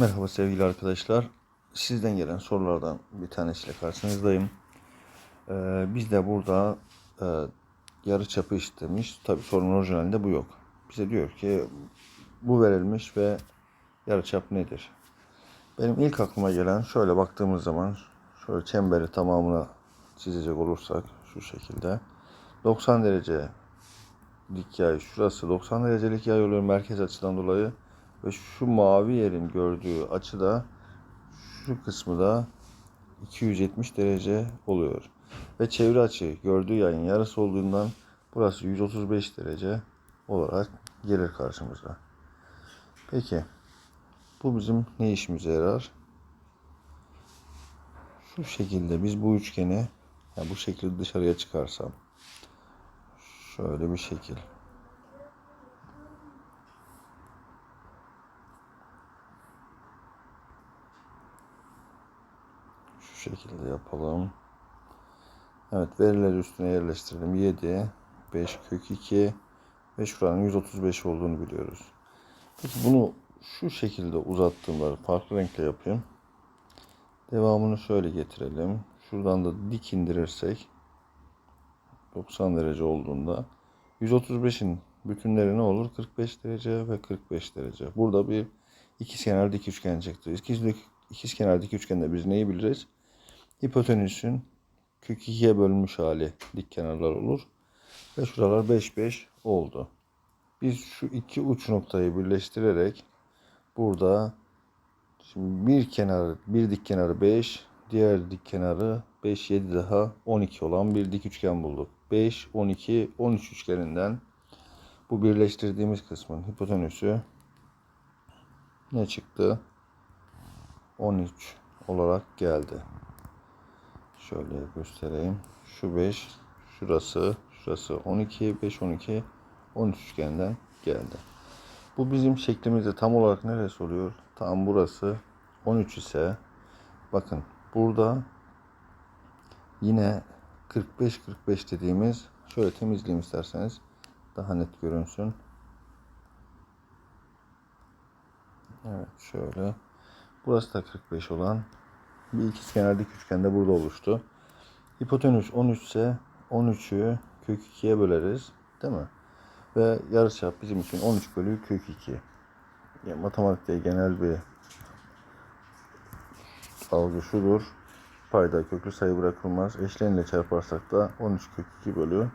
Merhaba sevgili arkadaşlar. Sizden gelen sorulardan bir tanesiyle karşınızdayım. Ee, biz de burada e, yarı çapı istemiş. Tabi sorunun orijinalinde bu yok. Bize diyor ki bu verilmiş ve yarı çap nedir? Benim ilk aklıma gelen şöyle baktığımız zaman şöyle çemberi tamamına çizecek olursak şu şekilde 90 derece dik yay şurası 90 derecelik yay oluyor merkez açıdan dolayı ve şu mavi yerin gördüğü açı da şu kısmı da 270 derece oluyor. Ve çevre açı gördüğü yayın yarısı olduğundan burası 135 derece olarak gelir karşımıza. Peki bu bizim ne işimize yarar? Şu şekilde biz bu üçgeni yani bu şekilde dışarıya çıkarsam şöyle bir şekil. Şu şekilde yapalım. Evet verileri üstüne yerleştirdim. 7, 5 kök 2 ve şuranın 135 olduğunu biliyoruz. Peki bunu şu şekilde uzattığımda farklı renkle yapayım. Devamını şöyle getirelim. Şuradan da dik indirirsek 90 derece olduğunda 135'in bütünleri ne olur? 45 derece ve 45 derece. Burada bir ikizkenar dik üçgen çıktı. İkiz, ikizkenar dik üçgende biz neyi biliriz? Hipotenüsün kök 2'ye bölünmüş hali dik kenarlar olur. Ve şuralar 5 5 oldu. Biz şu iki uç noktayı birleştirerek burada şimdi bir kenar bir dik kenarı 5 diğer dik kenarı 5 7 daha 12 olan bir dik üçgen bulduk. 5 12 13 üçgeninden bu birleştirdiğimiz kısmın hipotenüsü ne çıktı? 13 olarak geldi. Şöyle göstereyim. Şu 5, şurası, şurası 12, 5, 12, 13 üçgenden geldi. Bu bizim şeklimizde tam olarak neresi oluyor? Tam burası 13 ise bakın burada yine 45 45 dediğimiz şöyle temizleyeyim isterseniz daha net görünsün. Evet şöyle. Burası da 45 olan bir ikizkenar dik üçgen de burada oluştu. Hipotenüs 13 ise 13'ü kök 2'ye böleriz. Değil mi? Ve yarıçap bizim için 13 bölü kök 2. Yani matematikte genel bir algı şudur. Payda köklü sayı bırakılmaz. Eşleniyle çarparsak da 13 kök 2 bölü